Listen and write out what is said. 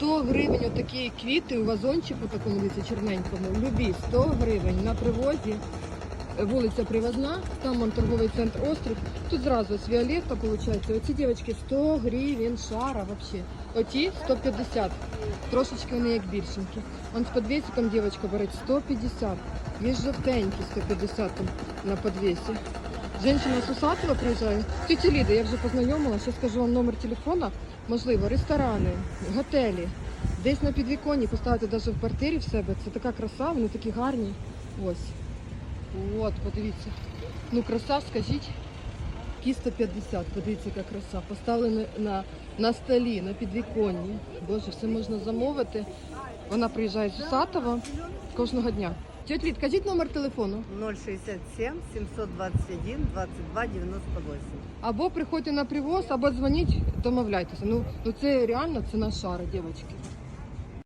100 гривень отакі квіти у вазончику такому дивіться, чорненькому. Любі 100 гривень на привозі. Вулиця Привозна, там он торговий центр Острів. Тут зразу з Віолетта, виходить. Оці дівчатки 100 гривень шара вообще. Оті 150. Трошечки вони як більшенькі. Он з подвесиком дівчатка бере 150. Є жовтенькі 150 там на подвесі. Женщина з Усатова приїжджає. Тетя Ліда, я вже познайомила, ще скажу вам номер телефона. Можливо, ресторани, готелі. Десь на підвіконні поставити навіть в квартирі в себе. Це така краса, вони такі гарні. Ось. От, подивіться. Ну, краса, скажіть. Кі 150, подивіться, яка краса. Поставлені на, на столі, на підвіконні. Боже, все можна замовити. Вона приїжджає з Усатова кожного дня. Тетя Лід, кажіть номер телефону. 067 721 22 98. Або приходьте на привоз, або дзвоніть, домовляйтеся. Ну, ну це реально ціна шара, дівчатки.